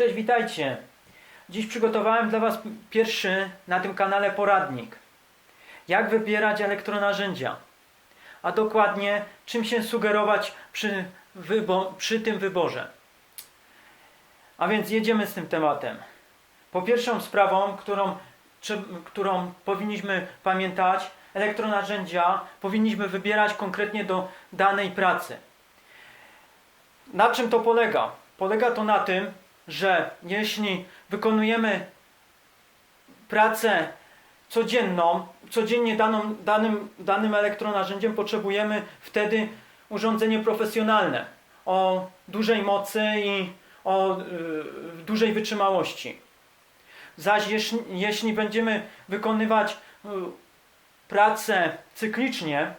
Cześć, witajcie. Dziś przygotowałem dla Was pierwszy na tym kanale poradnik. Jak wybierać elektronarzędzia, a dokładnie czym się sugerować przy, przy tym wyborze. A więc jedziemy z tym tematem. Po pierwszą sprawą, którą, trze- którą powinniśmy pamiętać, elektronarzędzia powinniśmy wybierać konkretnie do danej pracy. Na czym to polega? Polega to na tym, że jeśli wykonujemy pracę codzienną, codziennie daną, danym, danym elektronarzędziem potrzebujemy wtedy urządzenie profesjonalne o dużej mocy i o y, dużej wytrzymałości. Zaś jeśli, jeśli będziemy wykonywać y, pracę cyklicznie,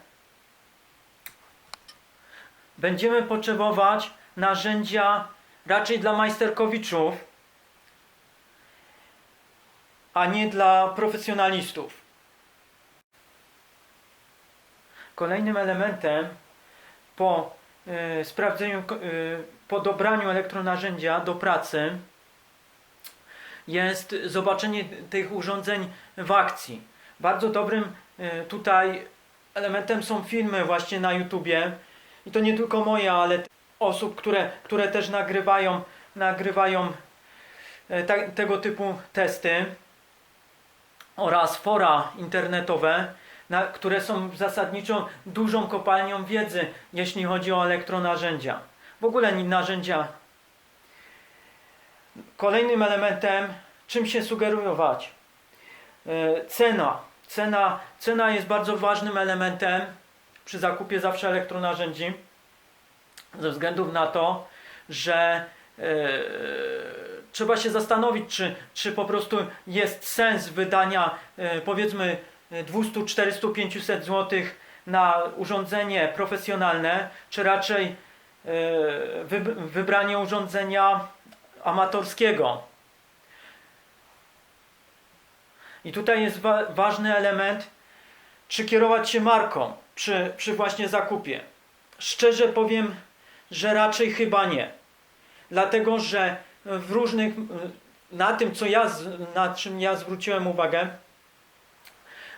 będziemy potrzebować narzędzia raczej dla majsterkowiczów, a nie dla profesjonalistów. Kolejnym elementem po y, sprawdzeniu, y, po dobraniu elektronarzędzia do pracy jest zobaczenie tych urządzeń w akcji. Bardzo dobrym y, tutaj elementem są filmy właśnie na YouTubie i to nie tylko moje, ale osób, które, które też nagrywają, nagrywają e, ta, tego typu testy oraz fora internetowe, na, które są zasadniczo dużą kopalnią wiedzy, jeśli chodzi o elektronarzędzia. W ogóle narzędzia. Kolejnym elementem, czym się sugerować? E, Cena. Cena. Cena jest bardzo ważnym elementem przy zakupie zawsze elektronarzędzi ze względów na to, że e, trzeba się zastanowić, czy, czy po prostu jest sens wydania e, powiedzmy 200, 400, 500 zł na urządzenie profesjonalne, czy raczej wyb- wybranie urządzenia amatorskiego. I tutaj jest wa- ważny element, czy kierować się marką przy, przy właśnie zakupie. Szczerze powiem, że raczej chyba nie. Dlatego, że w różnych, na tym, co ja, na czym ja zwróciłem uwagę,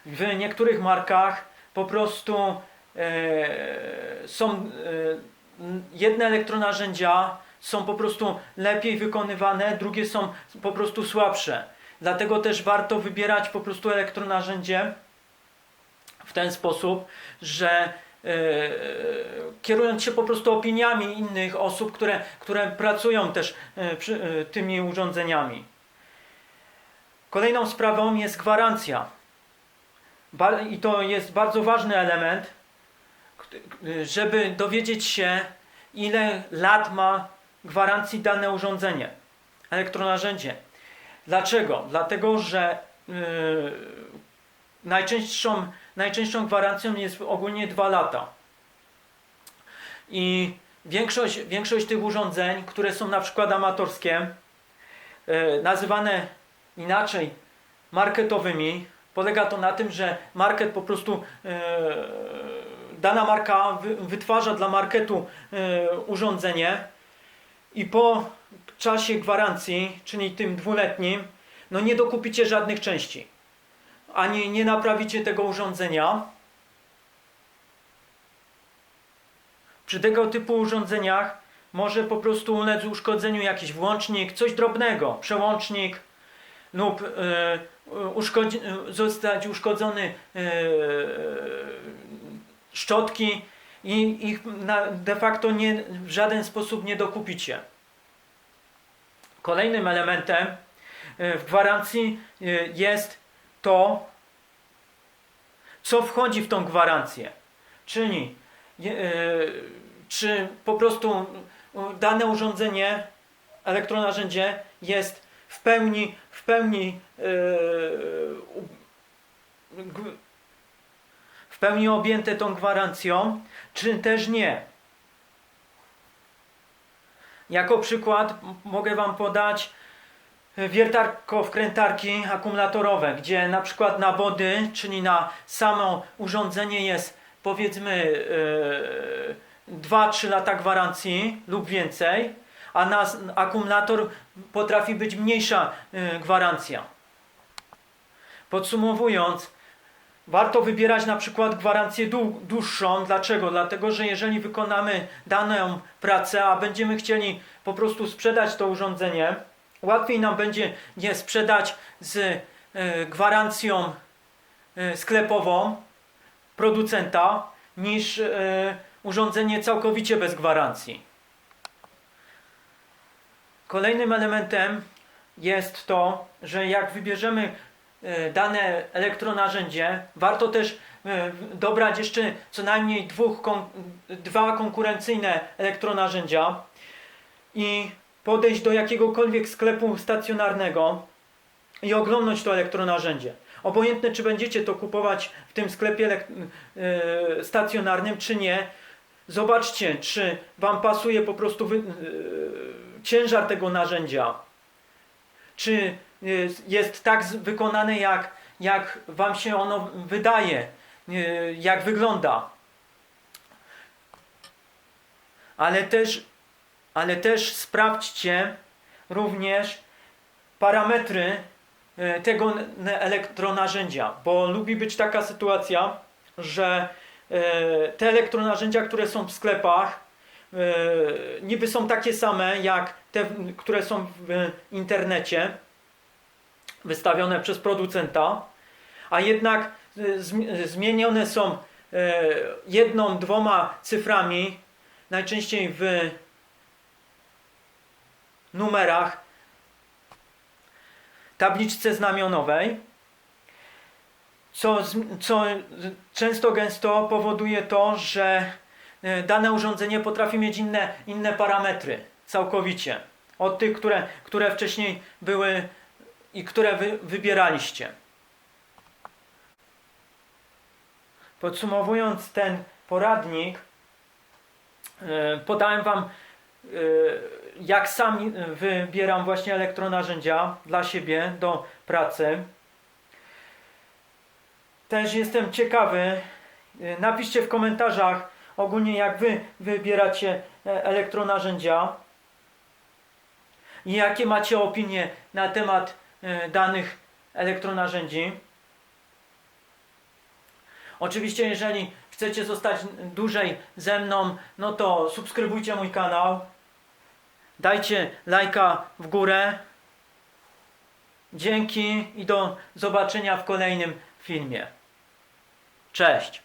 w niektórych markach po prostu e, są e, jedne elektronarzędzia są po prostu lepiej wykonywane, drugie są po prostu słabsze. Dlatego też warto wybierać po prostu elektronarzędzie w ten sposób, że kierując się po prostu opiniami innych osób, które, które pracują też e, przy e, tymi urządzeniami. Kolejną sprawą jest gwarancja. I to jest bardzo ważny element, żeby dowiedzieć się, ile lat ma gwarancji dane urządzenie, elektronarzędzie. Dlaczego? Dlatego, że yy, najczęstszą, najczęstszą gwarancją jest ogólnie 2 lata. I większość, większość tych urządzeń, które są na przykład amatorskie, yy, nazywane inaczej marketowymi, polega to na tym, że market po prostu e, dana marka wy, wytwarza dla marketu e, urządzenie i po czasie gwarancji, czyli tym dwuletnim, no nie dokupicie żadnych części. Ani nie naprawicie tego urządzenia. Przy tego typu urządzeniach może po prostu ulec uszkodzeniu jakiś włącznik, coś drobnego, przełącznik lub e, uszkodzi, zostać uszkodzony e, szczotki i ich na, de facto nie, w żaden sposób nie dokupicie. Kolejnym elementem e, w gwarancji jest to, co wchodzi w tą gwarancję. Czyli e, czy po prostu dane urządzenie, elektronarzędzie jest w pełni, w pełni e, w pełni objęte tą gwarancją, czy też nie. Jako przykład mogę Wam podać wiertarko-wkrętarki akumulatorowe, gdzie na przykład na wody, czyli na samo urządzenie jest powiedzmy 2-3 lata gwarancji lub więcej, a na akumulator potrafi być mniejsza y, gwarancja. Podsumowując, warto wybierać na przykład gwarancję dłu- dłuższą. Dlaczego? Dlatego, że jeżeli wykonamy daną pracę, a będziemy chcieli po prostu sprzedać to urządzenie, łatwiej nam będzie je sprzedać z y, gwarancją y, sklepową producenta niż y, urządzenie całkowicie bez gwarancji. Kolejnym elementem jest to, że jak wybierzemy e, dane elektronarzędzie, warto też e, dobrać jeszcze co najmniej dwóch, dwa konkurencyjne elektronarzędzia i podejść do jakiegokolwiek sklepu stacjonarnego i oglądnąć to elektronarzędzie. Obojętne, czy będziecie to kupować w tym sklepie e, stacjonarnym, czy nie, zobaczcie, czy Wam pasuje po prostu e, ciężar tego narzędzia. Czy jest- jest tak wykonane, jak, jak Wam się ono wydaje, jak wygląda. Ale też, ale też sprawdźcie również parametry e, tego elektronarzędzia, bo lubi być taka sytuacja, że e, te elektronarzędzia, które są w sklepach, e, niby są takie same jak te, które są w internecie, wystawione przez producenta, a jednak zmi- zmienione są jedną, dwoma cyframi, najczęściej w numerach tabliczce znamionowej, co, co często gęsto powoduje to, że e, dane urządzenie potrafi mieć inne, inne parametry całkowicie od tych, które, które wcześniej były i które wy, wybieraliście. Podsumowując ten poradnik, e, podałem Wam, jak sam wybieram właśnie elektronarzędzia dla siebie do pracy. Też jestem ciekawy, e, napiszcie w komentarzach ogólnie jak Wy wybieracie e, elektronarzędzia i jakie macie opinie na temat danych elektronarzędzi. Oczywiście, jeżeli chcecie zostać dłużej ze mną, no to subskrybujcie mój kanał. Dajcie lajka w górę. Dzięki i do zobaczenia w kolejnym filmie. Cześć!